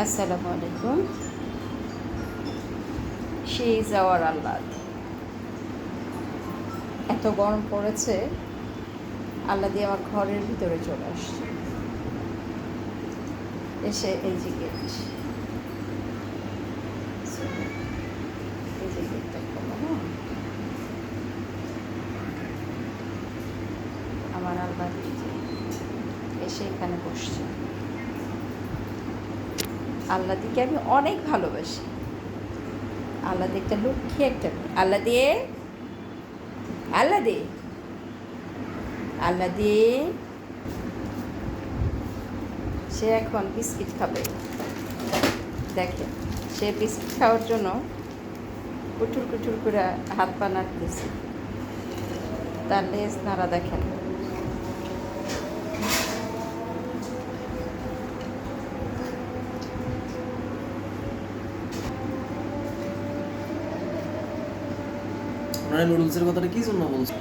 আসসালামু আলাইকুম। She is our আল্লাদ এত গরম পড়েছে আল্লাহ দিয়ে আমার ঘরের ভিতরে চলে আসছে। এসে এই যে গেট গেটটা হ্যাঁ? আমার আল্লাহ এসে এখানে বসছে। আল্লাদিকে আমি অনেক ভালোবাসি। আল্লাদি একটা লক্ষ্মী, একটা মেয়ে। আল্লাহ দিয়ে, আল্লাহ দে আল্লাহ দিয়ে সে এখন বিস্কিট খাবে। দেখে সে বিস্কিট খাওয়ার জন্য কুটুর কুটুর করে হাত পা নাড়তেছে তার লেজ নাড়া দেখেন। আপনারা নুডলসের কথাটা কি জন্য বলছেন?